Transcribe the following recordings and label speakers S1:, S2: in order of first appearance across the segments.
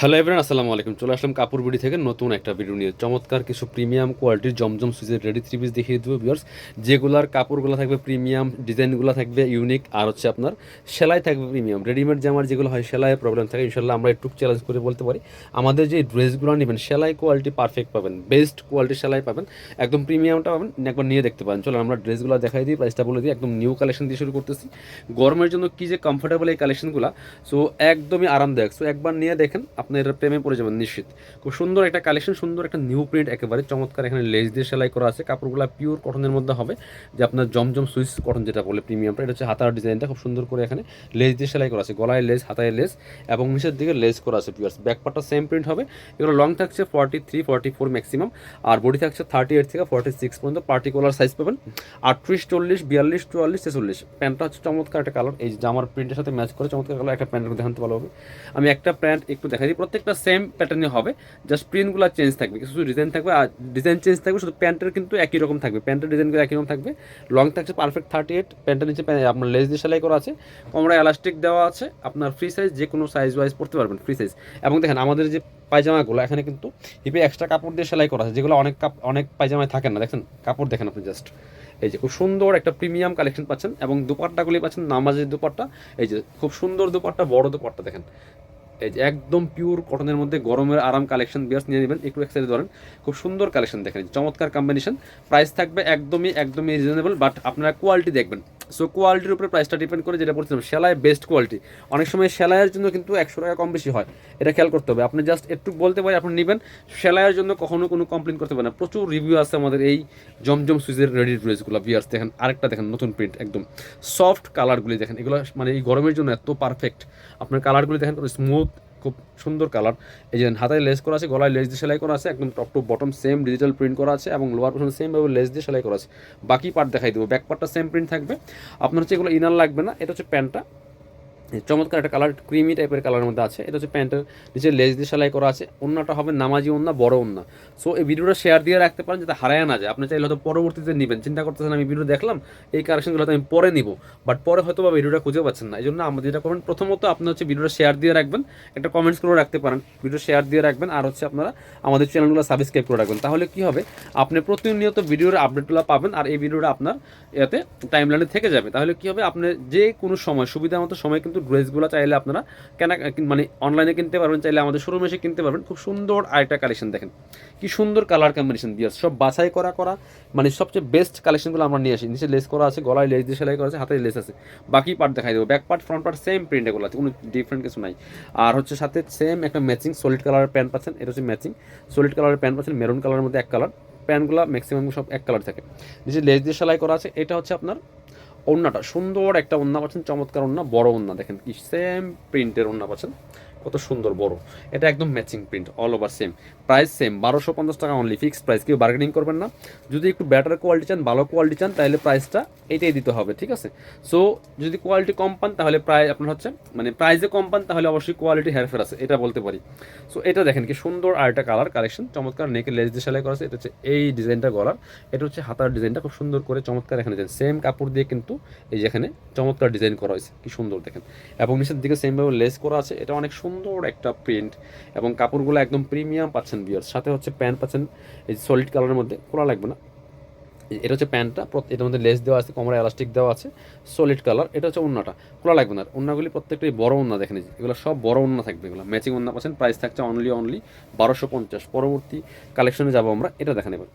S1: Hello everyone আসসালামু আলাইকুম। চলে আসলাম কাপড় বিড়ি থেকে নতুন একটা ভিডিও নিয়ে। চমৎকার কিছু প্রিমিয়াম কোয়ালিটির জমজম সুইজের রেডি থ্রি পিস দেখিয়ে দেবো বিয়ার্স যেগুলার কাপড়গুলো থাকবে প্রিমিয়াম ডিজাইনগুলো থাকবে ইউনিক আর হচ্ছে আপনার সেলাই থাকবে প্রিমিয়াম রেডিমেড জামার যেগুলো হয়, সেলাইয়ের প্রবলেম থাকে। ইনশাল্লাহ আমরা একটু চ্যালেঞ্জ করে বলতে পারি। আমাদের যে ড্রেসগুলো নেবেন, সেলাই কোয়ালিটি পারফেক্ট পাবেন। বেস্ট কোয়ালিটি সেলাই পাবেন। একদম প্রিমিয়ামটা পাবেন। একবার নিয়ে দেখতে পারেন। চলো আমরা ড্রেসগুলো দেখাই দিই প্রাইসটা বলে দিই। একদম নিউ কালেকশন দিয়ে শুরু করতেছি। গরমের জন্য কি যে কমফোর্টেবল এই কালেকশনগুলো সো একদমই আরামদায়ক। সো একবার নিয়ে দেখেন আপনার প্রেমে পড়ে যাবেন নিশ্চিত। খুব সুন্দর একটা কালেকশন সুন্দর একটা নিউ প্রিন্ট একেবারে, চমৎকার এখানে লেস দিয়ে সেলাই করা আছে। কাপড়গুলো পিওর কটনের মধ্যে হবে। যে আপনার জমজম সুইস কটন যেটা বলে প্রিমিয়ামটা এটা হচ্ছে হাতার ডিজাইনটা খুব সুন্দর করে এখানে লেস দিয়ে সেলাই করা আছে। গলায় লেস হাতায় লেস এবং নিচের দিকে লেস করা আছে পিওর্স ব্যাকপারটা সেম প্রিন্ট হবে। এগুলো লং থাকছে forty three forty four maximum আর বডি থাকছে থার্টি এইট থেকে ফর্টি সিক্স পর্যন্ত। পার্টিকুলার সাইজ পাবেন। আটত্রিশ, চল্লিশ, বিয়াল্লিশ, চুয়াল্লিশ, ছেচল্লিশ। প্যান্টটা হচ্ছে চমৎকার একটা কালার এই জামার প্রিন্টের সাথে ম্যাচ করে, চমৎকার কালার একটা মধ্যে আনতে ভালো হবে। আমি একটা প্যান্ট একটু দেখাই দিই। প্রত্যেকটা সেম প্যাটার্নে হবে। জাস্ট প্রিন্টগুলো চেঞ্জ থাকবে। কিছু ডিজাইন থাকবে আর ডিজাইন চেঞ্জ থাকবে, শুধু প্যান্টের কিন্তু একই রকম থাকবে। প্যান্টের ডিজাইনগুলো একই রকম থাকবে। লং থাকছে পারফেক্ট থার্টি এইট প্যান্টের নিচে আপনার লেস দিয়ে সেলাই করা আছে। কোমরে এলাস্টিক দেওয়া আছে। আপনার ফ্রি সাইজ যে কোনো সাইজ ওয়াইজ পড়তে পারবেন ফ্রি সাইজ এবং দেখেন, আমাদের যে পায়জামাগুলো, এখানে কিন্তু হিপে এক্সট্রা কাপড় দিয়ে সেলাই করা আছে। যেগুলো অনেক কাপ, অনেক পায়জামায় থাকেন না। দেখেন, কাপড় দেখেন আপনি জাস্ট এই যে খুব সুন্দর একটা প্রিমিয়াম কালেকশন পাচ্ছেন এবং দুপাট্টাগুলি পাচ্ছেন। নামাজের দুপাট্টা, এই যে খুব সুন্দর দুপাট্টা, বড় দুপাট্টা দেখেন। এই যে একদম পিওর কটনের মধ্যে গরমের আরাম কালেকশন বিয়ার্স নিয়ে নেবেন। একটু এক সাইডে ধরেন, খুব সুন্দর কালেকশন দেখেন। চমৎকার কম্বিনেশন প্রাইস থাকবে একদমই একদমই রিজনেবল বাট আপনারা কোয়ালিটি দেখবেন। সো কোয়ালিটির উপরে প্রাইসটা ডিপেন্ড করে যেটা বলছিলাম, সেলাই বেস্ট কোয়ালিটি অনেক সময় সেলাইয়ের জন্য কিন্তু একশো টাকা কম বেশি হয়। এটা খেয়াল করতে হবে। আপনি জাস্ট একটু বলতে পারি, আপনি নেবেন, সেলাইয়ের জন্য কখনো কোনো কমপ্লেন করতে পারেন না। প্রচুর রিভিউ আছে আমাদের এই জমজম সুইজের রেডি ড্রেসগুলো বিয়ার্স দেখেন, আরেকটা দেখেন, নতুন প্রিন্ট একদম। সফট কালারগুলি দেখেন, এগুলো মানে এই গরমের জন্য এত পারফেক্ট আপনার কালারগুলি দেখেন স্মুথ খুব সুন্দর কালার। এই যে হাতায় লেস করা আছে, গলায় লেস দিয়ে সেলাই করা আছে, একদম top to bottom same digital print করা আছে এবং লোয়ার পোর্শন সেমভাবে লেস দিয়ে সেলাই করা আছে। বাকি পার্ট দেখাই দেবো। ব্যাক পার্টটা সেম প্রিন্ট থাকবে। আপনার হচ্ছে এগুলো ইনার লাগবে না, এটা হচ্ছে প্যান্টটা। চমৎকার একটা কালার ক্রিমি টাইপের কালারের মধ্যে আছে। এটা হচ্ছে প্যান্টের নিচে লেজ দিয়ে সেলাই করা আছে। অন্যটা হবে নামাজি অন্য বড় অন্য সো এই ভিডিওটা শেয়ার দিয়ে রাখতে পারেন যাতে হারায় না যায়। আপনি চাইলে হয়তো পরবর্তীতে নেবেন। চিন্তা করতেছেন আমি ভিডিও দেখলাম, এই কারেকশনগুলো হয়তো আমি পরে নিব। বাট পরে হয়তো বা ভিডিওটা খুঁজে পাচ্ছেন না। এই জন্য আমাদের যেটা করবেন, প্রথমত আপনি হচ্ছে ভিডিওটা শেয়ার দিয়ে রাখবেন। একটা কমেন্টস করে রাখতে পারেন। ভিডিও শেয়ার দিয়ে রাখবেন। আর হচ্ছে আপনারা আমাদের চ্যানেলগুলো সাবস্ক্রাইব করে রাখবেন। তাহলে কি হবে? আপনি প্রতিনিয়ত ভিডিওর আপডেটগুলো পাবেন আর এই ভিডিওটা আপনার এতে টাইমলাইনে থেকে যাবে। তাহলে কি হবে? আপনি যে কোনো সময় সুবিধা মতো সময় কিন্তু ড্রেসগুলো চাইলে আপনারা কেনা মানে অনলাইনে কিনতে পারবেন, চাইলে আমাদের শোরুমে এসে কিনতে পারবেন। খুব সুন্দর আরেকটা কালেকশন দেখেন। কি সুন্দর কালার কম্বিনেশন দিয়ে সব বাছাই করা করা মানে সবচেয়ে বেস্ট কালেকশনগুলো আমরা নিয়ে আসি। নিচে লেস করা আছে, গলায় লেস দিয়ে সেলাই করা আছে হাতে লেস আছে। বাকি পার্ট দেখাই দেবো। Back part front part same print এগুলো আছে। কোনো ডিফারেন্ট কিছু নাই। আর হচ্ছে সাথে সেম একটা ম্যাচিং সলিড কালারের প্যান্ট পাচ্ছেন। এটা হচ্ছে ম্যাচিং সলিড কালারের প্যান্ট পাচ্ছেন মেরুন কালারের মধ্যে এক কালার প্যান্টগুলো ম্যাক্সিমাম সব এক কালার থাকে। নিচে লেস দিয়ে সেলাই করা আছে। এটা হচ্ছে আপনার ওন্নাটা সুন্দর একটা ওন্না পাচ্ছেন, চমৎকার ওন্না বড় ওন্না দেখেন কি সেম প্রিন্টের ওন্না পাচ্ছেন। কত সুন্দর, বড়। এটা একদম matching print all over same price same বারোশো পঞ্চাশ টাকা অনলি ফিক্সড প্রাইস কেউ বার্গেনিং করবেন না। যদি একটু বেটার কোয়ালিটি চান, ভালো কোয়ালিটি চান, তাহলে প্রাইসটা এটাই দিতে হবে, ঠিক আছে? সো যদি কোয়ালিটি কম পান, তাহলে প্রায় আপনার হচ্ছে মানে প্রাইসে কম পান, তাহলে অবশ্যই কোয়ালিটি হেরফের আছে, এটা বলতে পারি। সো এটা দেখেন কি সুন্দর আর একটা কালার কালেকশন চমৎকার নেকে লেস দিয়ে সেলাই করা আছে, এটা হচ্ছে এই ডিজাইনটা গলার। এটা হচ্ছে হাতার ডিজাইনটা, খুব সুন্দর করে চমৎকার এখানে ডিজাইন সেম কাপড় দিয়ে কিন্তু এই যেখানে চমৎকার ডিজাইন করা হয়েছে, কি সুন্দর দেখেন। এবং নিচের দিকে সেমভাবে লেস করা আছে, এটা অনেক সুন্দর একটা প্রিন্ট এবং কাপড়গুলো একদম প্রিমিয়াম পাচ্ছেন বিয়ার সাথে হচ্ছে প্যান্ট পাচ্ছেন এই সলিড কালারের মধ্যে, খোলা লাগবে না। এটা হচ্ছে প্যান্টটা এটার মধ্যে লেস দেওয়া আছে, কোমরে এলাস্টিক দেওয়া আছে সলিড কালার এটা হচ্ছে উন্নাটা খোলা লাগবে না। উন্নাগুলি প্রত্যেকটাই বড় উন্না দেখেন এগুলো সব বড় উন্না থাকবে এগুলো। ম্যাচিং উন্না পাচ্ছেন প্রাইস থাকছে অনলি অনলি বারোশো পঞ্চাশ। পরবর্তী কালেকশনে যাব আমরা, এটা দেখেন এবার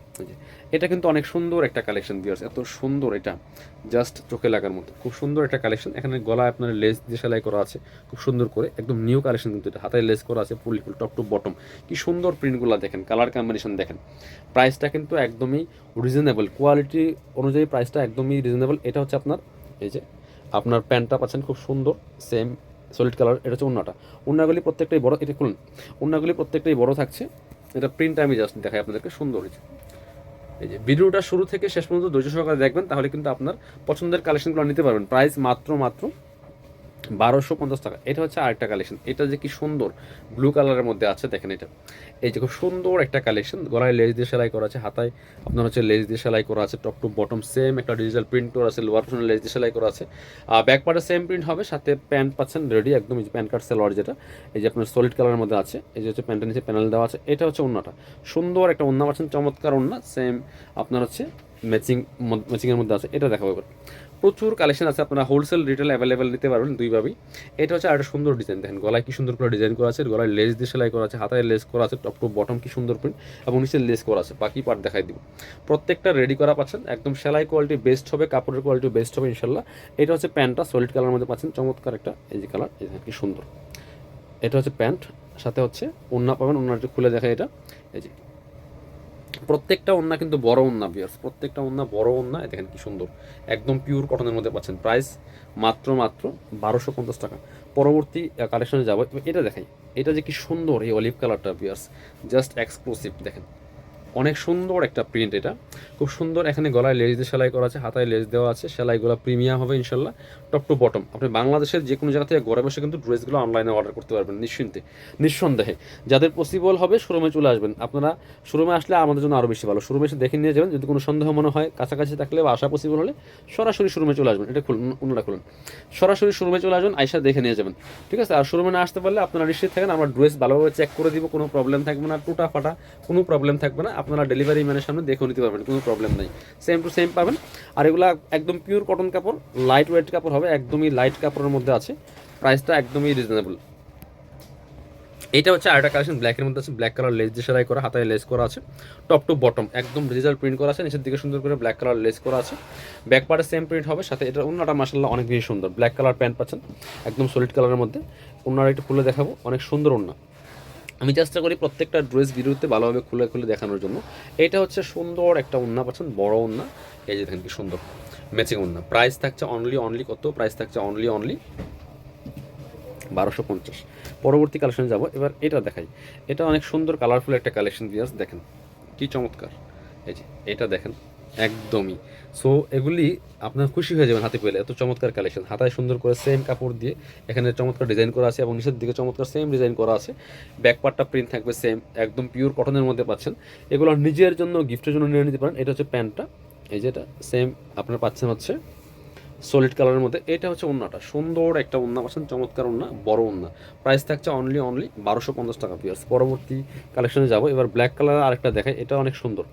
S1: এটা কিন্তু অনেক সুন্দর একটা কালেকশন দিয়ে এত সুন্দর এটা জাস্ট চোখে লাগার মতো, খুব সুন্দর একটা কালেকশন এখানে গলায় আপনার লেস দিয়ে সেলাই করা আছে, খুব সুন্দর করে, একদম নিউ কালেকশন কিন্তু এটা, হাতায় লেস করা আছে, ফুল ফুল টপ টু বটম কি সুন্দর প্রিন্টগুলো দেখেন কালার কম্বিনেশন দেখেন। প্রাইসটা কিন্তু একদমই রিজনেবল কোয়ালিটি অনুযায়ী প্রাইসটা একদমই রিজনেবল এটা হচ্ছে আপনার, এই যে আপনার প্যান্টটা পাচ্ছেন খুব সুন্দর সেম সলিড কালার এটা হচ্ছে উন্নাটা। উন্নাগুলি প্রত্যেকটাই বড়, এটা খুলুন। উন্নাগুলি প্রত্যেকটাই বড় থাকছে। এটা প্রিন্ট আমি জাস্ট দেখাই আপনাদেরকে, সুন্দর হয়েছে। এই যে ভিডিওটা শুরু থেকে শেষ পর্যন্ত ধৈর্য সহকারে দেখবেন, তাহলে কিন্তু আপনার পছন্দের কালেকশনগুলো নিতে পারবেন। প্রাইস মাত্র মাত্র বারোশো পঞ্চাশ টাকা। এটা হচ্ছে আরেকটা কালেকশন এটা যে কি সুন্দর ব্লু কালারের মধ্যে আছে, দেখেন এটা। এই যে খুব সুন্দর একটা কালেকশন গলায় লেজ দিয়ে সেলাই করা আছে, হাতায় আপনার হচ্ছে লেজ দিয়ে সেলাই করা আছে টপ টু বটম সেম একটা ডিজিটাল প্রিন্ট করা আছে লোয়ার পোর্শনে লেজ দিয়ে সেলাই করা আছে। আর ব্যাক পার্টে সেম প্রিন্ট হবে, সাথে প্যান্ট পাচ্ছেন রেডি একদম এই যে প্যান্ট কার্ড সেলোয়ার যেটা। এই যে আপনার সলিড কালারের মধ্যে আছে, এই যে হচ্ছে প্যান্টের নিচে প্যানেল দেওয়া আছে। এটা হচ্ছে অন্যটা সুন্দর একটা অন্য পাচ্ছেন, চমৎকার অন্য সেম আপনার হচ্ছে ম্যাচিং ম্যাচিংয়ের মধ্যে আছে। এটা দেখাবো এবার। প্রচুর কালেকশন আছে, আপনারা হোলসেল রিটেল অ্যাভেলেবেল নিতে পারবেন দুইভাবেই এটা হচ্ছে একটা সুন্দর ডিজাইন দেখেন, গলায় কি সুন্দর করে ডিজাইন করা আছে, গলায় লেস দিয়ে সেলাই করা আছে, হাতায় লেস করা আছে টপ টু বটম কি সুন্দর প্রিন্ট এবং নিচে লেস করা আছে, বাকি পার্ট দেখাই দিব। প্রত্যেকটা রেডি করা পাচ্ছেন, একদম সেলাই কোয়ালিটি বেস্ট হবে, কাপড়ের কোয়ালিটি বেস্ট হবে ইনশাল্লাহ এটা হচ্ছে প্যান্টটা সলিড কালার মধ্যে পাচ্ছেন, চমৎকার একটা এই যে কালার এই কি সুন্দর। এটা হচ্ছে প্যান্ট, সাথে হচ্ছে ওন্না পাবেন ওন্নাটা খুলে দেখায় এটা। এই যে প্রত্যেকটা ওন্না কিন্তু বড় ওন্না বিয়ার্স প্রত্যেকটা ওন্না বড় ওন্না দেখেন কি সুন্দর। একদম পিওর কটনের মধ্যে পাচ্ছেন। প্রাইস মাত্র মাত্র বারোশো পঞ্চাশ টাকা। পরবর্তী কালেকশনে যাব। এটা দেখাই। এটা যে কি সুন্দর এই অলিভ কালারটা বিয়ার্স জাস্ট এক্সক্লুসিভ দেখেন। অনেক সুন্দর একটা প্রিন্ট এটা। খুব সুন্দর, এখানে গলায় লেজ দিয়ে সেলাই করা আছে, হাতায় লেজ দেওয়া আছে, সেলাইগুলো প্রিমিয়াম হবে ইনশাল্লাহ টপ টু বটম আপনি বাংলাদেশের যে কোনো জায়গা থেকে ঘরে বসে কিন্তু ড্রেসগুলো অনলাইনে অর্ডার করতে পারবেন, নিশ্চিন্তে, নিঃসন্দেহে। যাদের পসিবল হবে শোরুমে চলে আসবেন। আপনারা শোরুমে আসলে আমাদের জন্য আরও বেশি ভালো। শোরুমে এসে দেখে নিয়ে যাবেন, যদি কোনো সন্দেহ মনে হয়, কাছাকাছি থাকলে বা আসা পসিবল হলে সরাসরি শোরুমে চলে আসবেন। এটা খুলুন, অন্যটা খুলুন। সরাসরি শোরুমে চলে আসবেন আইসা দেখে নিয়ে যাবেন। ঠিক আছে? আর শোরুমে না আসতে পারলে আপনারা নিশ্চিত থাকেন, আমরা ড্রেস ভালোভাবে চেক করে দিব, কোনো প্রবলেম থাকবে না টুটা ফাটা কোনো প্রবলেম থাকবে না। আপনারা ডেলিভারি ম্যানের সামনে দেখেও নিতে পারবেন, কোনো প্রবলেম নেই। সেম টু সেম পাবেন। আর এগুলো একদম পিওর কটন কাপড় লাইট ওয়েট কাপড় হবে, একদমই লাইট কাপড়ের মধ্যে আছে। প্রাইসটা একদমই রিজনেবল এটা হচ্ছে আরেকটা কালেকশন ব্ল্যাকের মধ্যে আছে ব্ল্যাক কালার লেস দিয়ে সেলাই করা, হাতায় লেস করা আছে। টপ টু বটম একদম ডিজিটাল প্রিন্ট করা আছে, নিচের দিকে সুন্দর করে ব্ল্যাক কালার লেস করা আছে। ব্যাক পার্টে সেম প্রিন্ট হবে, সাথে এটা অন্যটা মাসাল্লাহ অনেক বেশি সুন্দর। ব্ল্যাক কালার প্যান্ট পাচ্ছেন, একদম সলিড কালারের মধ্যে। অন্যরা একটু খুলে দেখাবো, অনেক সুন্দর অন্য আমি চেষ্টা করি প্রত্যেকটা ড্রেস ভিডিওতে ভালোভাবে খুলে খুলে দেখানোর জন্য। এটা হচ্ছে সুন্দর একটা উন্না পাচ্ছেন বড় উন্না। এই যে দেখেন কি সুন্দর ম্যাচিং উন্না। প্রাইস থাকছে অনলি অনলি কত? প্রাইস থাকছে অনলি অনলি বারোশো পঞ্চাশ। পরবর্তী কালেকশনে যাব। এবার এটা দেখাই। এটা অনেক সুন্দর কালারফুল একটা কালেকশন দিয়ে দেখেন। কি চমৎকার। এই যে, এটা দেখেন। একদমই। সো এগুলি আপনার খুশি হয়ে যাবেন হাতে পেলে। এত চমৎকার কালেকশন হাতায় সুন্দর করে সেম কাপড় দিয়ে এখানে চমৎকার ডিজাইন করা আছে এবং নিচের দিকে চমৎকার সেম ডিজাইন করা আছে। ব্যাক পার্টটা প্রিন্ট থাকবে সেম একদম পিওর কটনের মধ্যে পাচ্ছেন। এগুলো নিজের জন্য গিফটের জন্য নিয়ে নিতে পারেন। এটা হচ্ছে প্যান্টটা। এই যেটা সেম আপনার পাচ্ছেন হচ্ছে সলিড কালারের মধ্যে। এটা হচ্ছে ওন্নাটা। সুন্দর একটা ওন্না পাচ্ছেন চমৎকার ওন্না, বড় ওন্না। প্রাইস থাকছে অনলি অনলি বারোশো পঞ্চাশ টাকা পিয়ার্স পরবর্তী কালেকশনে যাব। এবার ব্ল্যাক কালার আরেকটা দেখাই। এটা অনেক সুন্দর।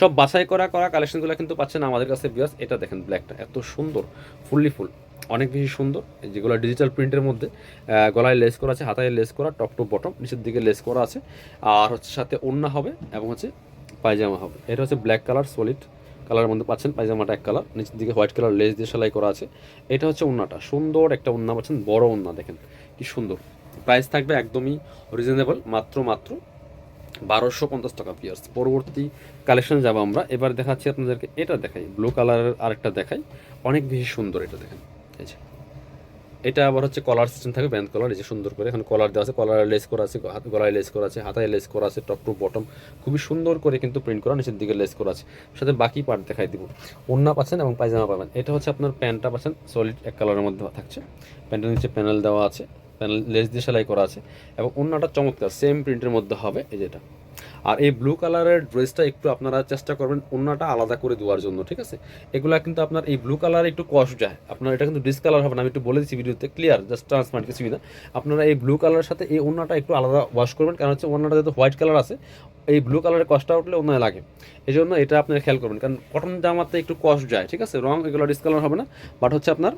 S1: সব বাছাই করা করা কালেকশনগুলো কিন্তু পাচ্ছেন আমাদের কাছে বিয়ার্স এটা দেখেন ব্ল্যাকটা এত সুন্দর। ফুললি ফুল অনেক বেশি সুন্দর। যেগুলো ডিজিটাল প্রিন্টের মধ্যে গলায় লেস করা আছে, হাতায় লেস করা টপ টু বটম নিচের দিকে লেস করা আছে। আর হচ্ছে সাথে ওন্না হবে এবং হচ্ছে পায়জামা হবে। এটা হচ্ছে ব্ল্যাক কালার সলিড কালারের মধ্যে পাচ্ছেন, পায়জামাটা এক কালার, নিচের দিকে হোয়াইট কালার, লেস দিয়ে সেলাই করা আছে। এটা হচ্ছে ওন্নাটা সুন্দর একটা ওন্না পাচ্ছেন, বড় ওন্না দেখেন কি সুন্দর। প্রাইস থাকবে একদমই রিজনেবল মাত্র মাত্র বারোশো পঞ্চাশ টাকা পিয়ার্স পরবর্তী কালেকশনে যাব আমরা। এবার দেখাচ্ছি আপনাদেরকে, এটা দেখাই ব্লু কালারের আরেকটা দেখাই। অনেক বেশি সুন্দর এটা, দেখেন। এই যে। এটা আবার হচ্ছে কলার সিস্টেম থাকবে ব্যান্ড কলার এই যে সুন্দর করে এখানে কলার দেওয়া আছে কলার লেস করা আছে গলায় লেস করা আছে, হাতায় লেস করা আছে টপ টু বটম খুবই সুন্দর করে কিন্তু প্রিন্ট করা, নিচের দিকে লেস করা আছে। সাথে বাকি পার্ট দেখাই দিব। ওন্না পাচ্ছেন এবং পায়জামা পাবেন। এটা হচ্ছে আপনার প্যান্টটা পাচ্ছেন সলিড এক কালারের মধ্যে থাকছে। প্যান্টের নিচে প্যানেল দেওয়া আছে প্যানেল লেস দিয়ে সেলাই করা আছে। এবং অন্যটা চমৎকার সেম প্রিন্টের মধ্যে হবে, এই যেটা আর এই ব্লু কালারের ড্রেসটা একটু আপনারা চেষ্টা করবেন অন্যটা আলাদা করে দেওয়ার জন্য, ঠিক আছে? এগুলা কিন্তু আপনার এই ব্লু কালার একটু কস্ট যায়। আপনার এটা কিন্তু ডিসকালার হবে না, আমি একটু বলে দিচ্ছি ভিডিওতে ক্লিয়ার জাস্ট ট্রান্সপারেন্ট কিছুই না। আপনারা এই ব্লু কালারের সাথে এই অন্যটা একটু আলাদা ওয়াশ করবেন, কারণ হচ্ছে অন্যটা যেহেতু হোয়াইট কালার আছে, এই ব্লু কালারের কষ্টটা উঠলে অন্য লাগে। এই জন্য এটা আপনারা খেয়াল করবেন, কারণ কটন জামাতে একটু কস্ট যায়, ঠিক আছে? রং এগুলো ডিসকালার হবে না বাট হচ্ছে আপনার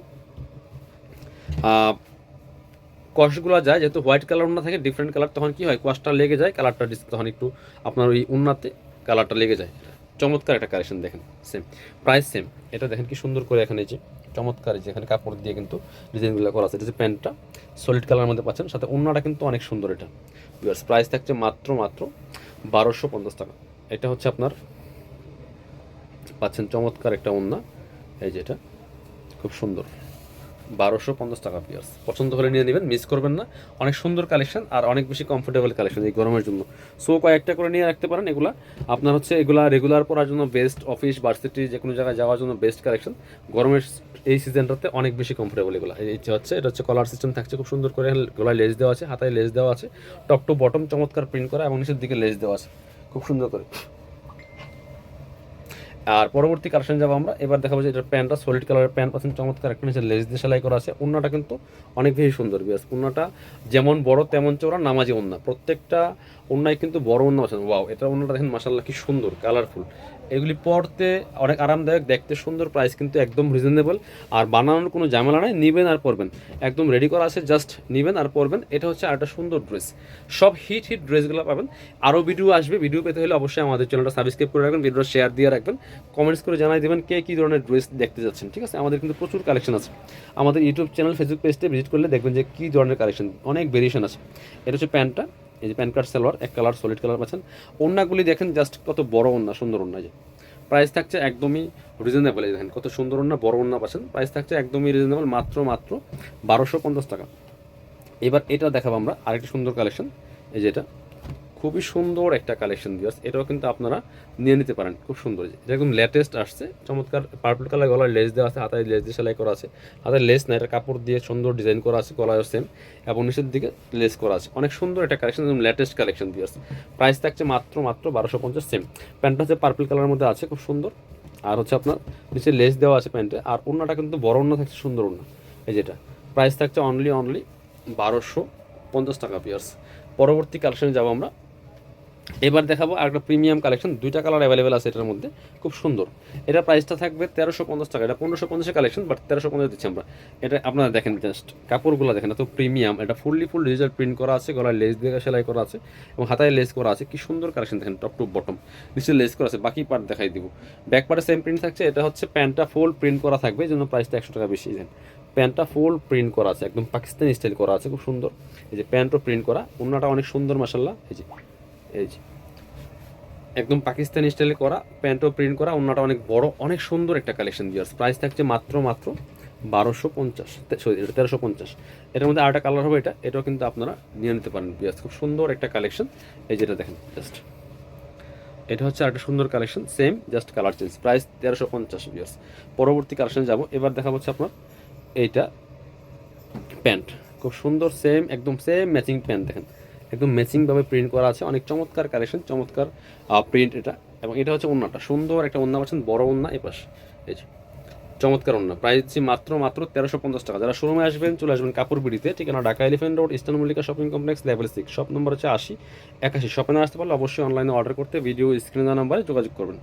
S1: কষগুলো যায়, যেহেতু হোয়াইট কালার উন্না থাকে ডিফারেন্ট কালার তখন কি হয় কষটা লেগে যায়, কালারটা তখন একটু আপনার ওই উন্নাতে কালারটা লেগে যায়। চমৎকার একটা কালেকশন দেখেন সেম প্রাইস সেম এটা দেখেন কি সুন্দর করে এখানে যে, চমৎকার যে এখানে কাপড় দিয়ে কিন্তু ডিজাইনগুলো করা আছে। এটা যে প্যান্টটা সলিড কালারের মধ্যে পাচ্ছেন, সাথে উন্নাটা কিন্তু অনেক সুন্দর এটা। প্রাইস থাকছে মাত্র মাত্র বারোশো পঞ্চাশ টাকা। এটা হচ্ছে আপনার, পাচ্ছেন চমৎকার একটা উন্না এই যে এটা, খুব সুন্দর। বারোশো পঞ্চাশ টাকা পিয়ার্স পছন্দ হলে নিয়ে নেবেন মিস করবেন না। অনেক সুন্দর কালেকশন আর অনেক বেশি কমফোর্টেবল কালেকশন এই গরমের জন্য। সো কয়েকটা করে নিয়ে রাখতে পারেন এগুলা। আপনার হচ্ছে এগুলা রেগুলার পরার জন্য বেস্ট অফিস ভার্সিটি যে কোনো জায়গায় যাওয়ার জন্য বেস্ট কালেকশন গরমের এই সিজনটাতে অনেক বেশি কমফোর্টেবল এগুলো। এই যে হচ্ছে, এটা হচ্ছে কলার সিস্টেম থাকছে, খুব সুন্দর করে গলায় লেস দেওয়া আছে, হাতায় লেস দেওয়া আছে। টপ টু বটম চমৎকার প্রিন্ট করা এবং নিচের দিকে লেস দেওয়া আছে। খুব সুন্দর করে। আর পরবর্তী কালেকশন যাব আমরা। এবার দেখাবো যে এটার প্যান্টটা সলিড কালারের প্যান্ট পাচ্ছেন চমৎকার একটা নিচে লেস দিয়ে সেলাই করা আছে। ওনাটা কিন্তু অনেক বেশি সুন্দর বিয়াস ওনাটা যেমন বড়, তেমন চোরা নামাজি ওনা প্রত্যেকটা ওনায় কিন্তু বড় ওনা আছে ওয়াও এটা ওনাটা দেখেন মাসাল্লাহ কি সুন্দর কালারফুল এগুলি পরতে অনেক আরামদায়ক, দেখতে সুন্দর প্রাইস কিন্তু একদম রিজনেবল আর বানানোর কোনো ঝামেলা নাই, নেবেন আর পরবেন। একদম রেডি করা আছে জাস্ট নিবেন আর পরবেন। এটা হচ্ছে আরেকটা সুন্দর ড্রেস সব হিট হিট ড্রেসগুলো পাবেন। আরও ভিডিও আসবে ভিডিও পেতে হলে অবশ্যই আমাদের চ্যানেলটা সাবস্ক্রাইব করে রাখবেন ভিডিওটা শেয়ার দিয়ে রাখবেন। কমেন্টস করে জানাই দেবেন কে কী ধরনের ড্রেস দেখতে যাচ্ছেন, ঠিক আছে? আমাদের কিন্তু প্রচুর কালেকশন আছে। আমাদের ইউটিউব চ্যানেল ফেসবুক পেজটা ভিজিট করলে দেখবেন যে কী ধরনের কালেকশন অনেক ভেরিয়েশন আছে। এটা হচ্ছে প্যান্টটা। এই যে প্যানকার কার্ড সালোয়ার, এক কালার সলিড কালার পাচ্ছেন। ওন্নাগুলি দেখেন জাস্ট কত বড় ওন্না সুন্দর ওন্না যে। প্রাইস থাকছে একদমই রিজনেবল দেখেন, কত সুন্দর ওন্না বড় ওন্না পাচ্ছেন। প্রাইস থাকছে একদমই রিজনেবল মাত্র মাত্র বারোশো পঞ্চাশ টাকা। এবার এটা দেখাবো আমরা, আরেকটা সুন্দর কালেকশন এই যে এটা। খুবই সুন্দর একটা কালেকশন দিওয়ার্স এটাও কিন্তু আপনারা নিয়ে নিতে পারেন, খুব সুন্দর। এটা একদম লেটেস্ট আসছে, চমৎকার পার্পল কালার গলার লেস দেওয়া আছে, হাতায় লেস দিয়ে সেলাই করা আছে। হাতায় লেস না, এটা কাপড় দিয়ে সুন্দর ডিজাইন করা আছে গলায় সেম এবং নিচের দিকে লেস করা আছে। অনেক সুন্দর একটা কালেকশন একদম লেটেস্ট কালেকশন দিওয়ার্স প্রাইস থাকছে মাত্র মাত্র বারোশো পঞ্চাশ সেম প্যান্টটা হচ্ছে পার্পল কালারের মধ্যে আছে, খুব সুন্দর। আর হচ্ছে আপনার নিচে লেস দেওয়া আছে প্যান্টে আর ওড়নাটা কিন্তু বড় ওড়না থাকছে, সুন্দর ওড়না। এই যেটা। প্রাইস থাকছে অনলি অনলি বারোশো পঞ্চাশ টাকা পিয়ার্স পরবর্তী কালেকশনে যাব আমরা। এবার দেখাবো আর একটা প্রিমিয়াম কালেকশন দুইটা কালার অ্যাভেলেবেল আছে এটার মধ্যে, খুব সুন্দর। এটা প্রাইসটা থাকবে তেরোশো পঞ্চাশ টাকা, এটা পনেরোশো পঞ্চাশের কালেকশন বাট তেরোশো পঞ্চাশ দিচ্ছি আমরা। এটা আপনারা দেখেন জাস্ট কাপড়গুলো দেখেন এত প্রিমিয়াম এটা ফুললি ফুল ডিজিটাল প্রিন্ট করা আছে, গলায় লেস দিয়ে সেলাই করা আছে, এবং হাতায় লেস করা আছে। কি সুন্দর কালেকশন দেখেন টপ টু বটম নিচে লেস করা আছে, বাকি পার্ট দেখাই দিব। ব্যাক পার্টে সেম প্রিন্ট থাকছে, এটা হচ্ছে প্যান্টটা ফুল প্রিন্ট করা থাকবে জন্য প্রাইসটা একশো টাকা বেশি দেন প্যান্টটা ফুল প্রিন্ট করা আছে, একদম পাকিস্তানি স্টাইল করা আছে, খুব সুন্দর। এই যে প্যান্টও প্রিন্ট করা অন্যটা অনেক সুন্দর মাসাল্লাহ এই যে। এই যে। একদম পাকিস্তানি স্টাইলে করা প্যান্টও প্রিন্ট করা অন্যটা অনেক বড়, অনেক সুন্দর একটা কালেকশন দিয়ার্স প্রাইস থাকছে মাত্র মাত্র বারোশো পঞ্চাশ এটা তেরোশো পঞ্চাশ। এটার মধ্যে আরেকটা কালার হবে এটা, এটাও কিন্তু আপনারা নিয়ে নিতে পারেন বিয়ার্স খুব সুন্দর একটা কালেকশন এই যেটা দেখেন জাস্ট এটা হচ্ছে আরেকটা সুন্দর collection same just colour change price তেরোশো পঞ্চাশ বিয়ার্স পরবর্তী কালেকশন যাব। এবার দেখা হচ্ছে আপনার এইটা প্যান্ট খুব সুন্দর সেম একদম সেম ম্যাচিং প্যান্ট দেখেন। একদম ম্যাচিংভাবে প্রিন্ট করা আছে। অনেক চমৎকার কালেকশন চমৎকার প্রিন্ট এটা। এবং এটা হচ্ছে ওন্নাটা। সুন্দর একটা ওন্না পাচ্ছেন, বড় ওন্না এপাশ পাশ। এই যে, চমৎকার ওন্না। প্রাইস দিচ্ছি মাত্র মাত্র তেরোশো পঞ্চাশ টাকা। যারা শোরুমে আসবেন, চলে আসবেন কাপড় বিড়িতে। ঠিকানা Dhaka Elephant Road Eastern Mallika Shopping Complex, level six. Shop number হচ্ছে আশি, একাশি। শপে না আসতে পারলে অবশ্যই অনলাইনে অর্ডার করতে ভিডিও স্ক্রিনে নাম্বারে যোগাযোগ করবেন।